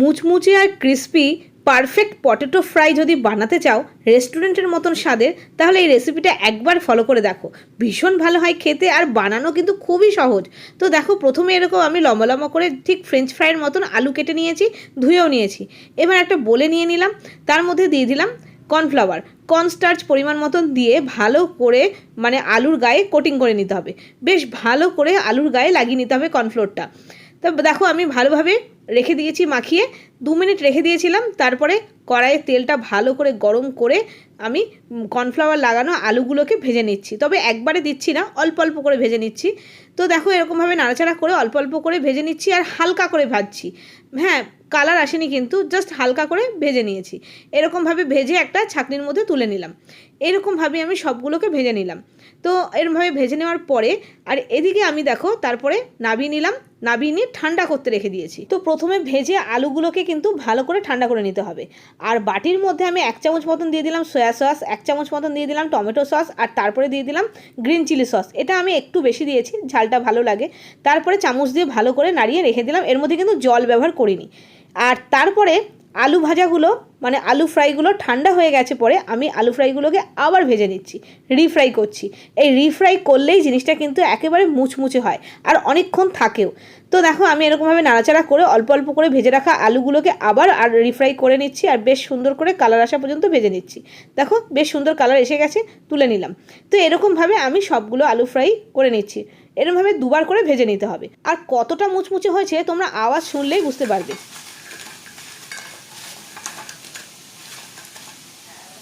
মুচমুচে আর crispy perfect potato fry যদি বানাতে চাও রেস্টুরেন্টের মতন স্বাদের, তাহলে এই রেসিপিটা একবার ফলো করে দেখো। ভীষণ ভালো হয় খেতে আর বানানো কিন্তু খুবই সহজ। তো দেখো, প্রথমে এরকম আমি লম্বা লম্বা করে ঠিক ফ্রেঞ্চ ফ্রাইয়ের মতন আলু কেটে নিয়েছি, ধুয়েও নিয়েছি। এবার একটা বলে নিয়ে নিলাম, তার মধ্যে দিয়ে দিলাম কর্নফ্লাওয়ার কর্নস্টার্চ পরিমাণ মতন দিয়ে ভালো করে মানে আলুর গায়ে কোটিং করে নিতে হবে। বেশ ভালো করে আলুর গায়ে লাগিয়ে নিতে হবে কর্নফ্লোরটা তো দেখো, আমি ভালোভাবে রেখে দিয়েছি মাখিয়ে। দু মিনিট রেখে দিয়েছিলাম, তারপরে কড়াইয়ে তেলটা ভালো করে গরম করে আমি কর্নফ্লাওয়ার লাগানো আলুগুলোকে ভেজে নিচ্ছি। তবে একবারে দিচ্ছি না, অল্প অল্প করে ভেজে নিচ্ছি। তো দেখো এরকমভাবে নাড়াচাড়া করে অল্প অল্প করে ভেজে নিচ্ছি আর হালকা করে ভাজছি। হ্যাঁ কালার আসেনি কিন্তু জাস্ট হালকা করে ভেজে নিয়েছি। এরকমভাবে ভেজে একটা ছাকনির মধ্যে তুলে নিলাম। এরকমভাবে আমি সবগুলোকে ভেজে নিলাম। তো এরকমভাবে ভেজে নেওয়ার পরে, আর এদিকে আমি দেখো, তারপরে নাবিয়ে নিলাম, নাবিয়ে নিয়ে ঠান্ডা করতে রেখে দিয়েছি। তো প্রথমে ভেজে আলুগুলোকে কিন্তু ভালো করে ঠান্ডা করে নিতে হবে। আর বাটির মধ্যে আমি এক চামচ মতন দিয়ে দিলাম সয়া সস এক চামচ মতন দিয়ে দিলাম টমেটো সস আর তারপরে দিয়ে দিলাম গ্রিন চিলি সস এটা আমি একটু বেশি দিয়েছি ঝালটা ভালো লাগে। তারপরে চামচ দিয়ে ভালো করে নাড়িয়ে রেখে দিলাম। এর মধ্যে কিন্তু জল ব্যবহার করিনি। আর তারপরে আলু ভাজাগুলো মানে আলু ফ্রাইগুলো ঠান্ডা হয়ে গেছে পরে আমি আলু ফ্রাইগুলোকে আবার ভেজে নিচ্ছি, রিফ্রাই করছি। এই রিফ্রাই করলেই জিনিসটা কিন্তু একেবারে মুচমুচে হয় আর অনেকক্ষণ থাকেও। তো দেখো, আমি এরকমভাবে নাড়াচাড়া করে অল্প অল্প করে ভেজে রাখা আলুগুলোকে আবার আর রিফ্রাই করে নিচ্ছি আর বেশ সুন্দর করে কালার আসা পর্যন্ত ভেজে নিচ্ছি। দেখো, বেশ সুন্দর কালার এসে গেছে, তুলে নিলাম। তো এরকমভাবে আমি সবগুলো আলু ফ্রাই করে নিচ্ছি। এরকমভাবে দুবার করে ভেজে নিতে হবে। আর কতটা মুচমুচে হয়েছে তোমরা আওয়াজ শুনলেই বুঝতে পারবে।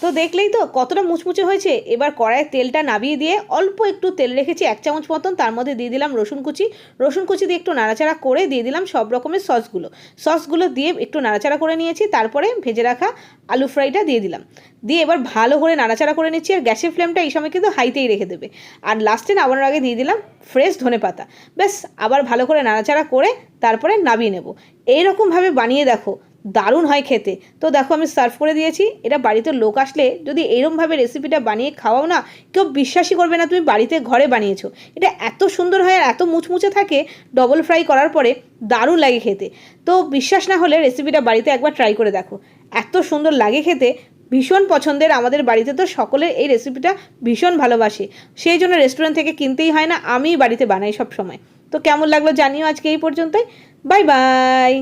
তো দেখলেই তো কতটা মুচমুচে হয়েছে। এবার কড়াইয়ের তেলটা নাবিয়ে দিয়ে অল্প একটু তেল রেখেছি এক চামচ মতন, তার মধ্যে দিয়ে দিলাম রসুন কুচি। রসুন কুচি দিয়ে একটু নাড়াচাড়া করে দিয়ে দিলাম সব রকমের সসগুলো। সসগুলো দিয়ে একটু নাড়াচাড়া করে নিয়েছি, তারপরে ভেজে রাখা আলু ফ্রাইটা দিয়ে দিলাম। দিয়ে এবার ভালো করে নাড়াচাড়া করে নিচ্ছি, আর গ্যাসের ফ্লেমটা এই সময় কিন্তু হাইতেই রেখে দেবে। আর লাস্টে নামানোর আগে দিয়ে দিলাম ফ্রেশ ধনে পাতা। ব্যাস, আবার ভালো করে নাড়াচাড়া করে তারপরে নামিয়ে নেব। এইরকমভাবে বানিয়ে দেখো দারুণ হয় খেতে। তো দেখো আমি সার্ভ করে দিয়েছি, এটা বাড়িতে লোক আসলে যদি এরমভাবে রেসিপিটা বানিয়ে খাওয়াও না, কেউ বিশ্বাসই করবে না তুমি বাড়িতে ঘরে বানিয়েছো। এটা এত সুন্দর হয় আর এত মুচমুচে থাকে ডবল ফ্রাই করার পরে দারুণ লাগে খেতে। তো বিশ্বাস না হলে রেসিপিটা বাড়িতে একবার ট্রাই করে দেখো। এত সুন্দর লাগে খেতে, ভীষণ পছন্দের। আমাদের বাড়িতে তো সকলের এই রেসিপিটা ভীষণ ভালোবাসে। সেই জন্য রেস্টুরেন্ট থেকে কিনতেই হয় না, আমিই বাড়িতে বানাই সব সময় তো কেমন লাগল জানিও আজকে এই পর্যন্তই। Bye bye